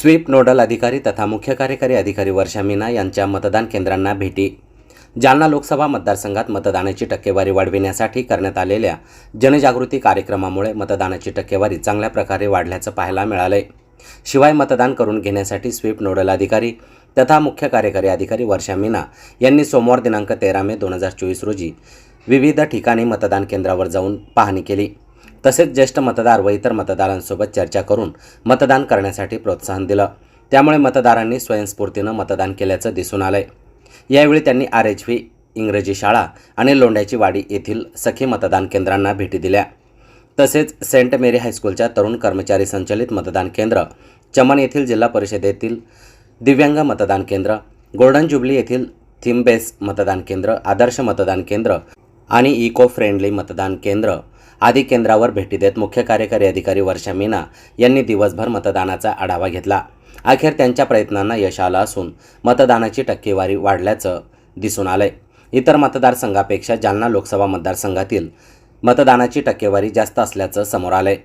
Sweep nodal अधिकारी तथा मुख्य कार्यकारी अधिकारी वर्षा मीना यांच्या मतदान केंद्रांना भेटी. जालना लोकसभा मतदारसंघात मतदानाची टक्केवारी वाढविण्यासाठी करण्यात आलेल्या जनजागृती कार्यक्रमामुळे मतदानाची टक्केवारी चांगल्या प्रकारे वाढल्याचं पाहायला मिळालंय. शिवाय मतदान करून घेण्यासाठी स्वीप नोडल अधिकारी तथा मुख्य कार्यकारी अधिकारी वर्षा मीना यांनी सोमवार दिनांक तेरा मे दोन हजार चोवीस रोजी विविध ठिकाणी मतदान केंद्रावर जाऊन पाहणी केली. तसेच ज्येष्ठ मतदार व इतर मतदारांसोबत चर्चा करून मतदान करण्यासाठी प्रोत्साहन दिलं. त्यामुळे मतदारांनी स्वयंस्फूर्तीनं मतदान केल्याचं दिसून आलंय. यावेळी त्यांनी आर एच व्ही इंग्रजी शाळा आणि लोंढ्याची वाडी येथील सखी मतदान केंद्रांना भेटी दिल्या. तसेच सेंट मेरी हायस्कूलच्या तरुण कर्मचारी संचलित मतदान केंद्र चमन येथील जिल्हा परिषदेतील दिव्यांग मतदान केंद्र गोल्डन जुबली येथील थीम बेस मतदान केंद्र आदर्श मतदान केंद्र आणि इको फ्रेंडली मतदान केंद्र. आदी केंद्रावर भेटी देत मुख्य कार्यकारी अधिकारी वर्षा मीना यांनी दिवसभर मतदानाचा आढावा घेतला. अखेर त्यांच्या प्रयत्नांना यश आलं असून मतदानाची टक्केवारी वाढल्याचं दिसून आलंय. इतर मतदारसंघापेक्षा जालना लोकसभा मतदारसंघातील मतदानाची टक्केवारी जास्त असल्याचं समोर आलंय.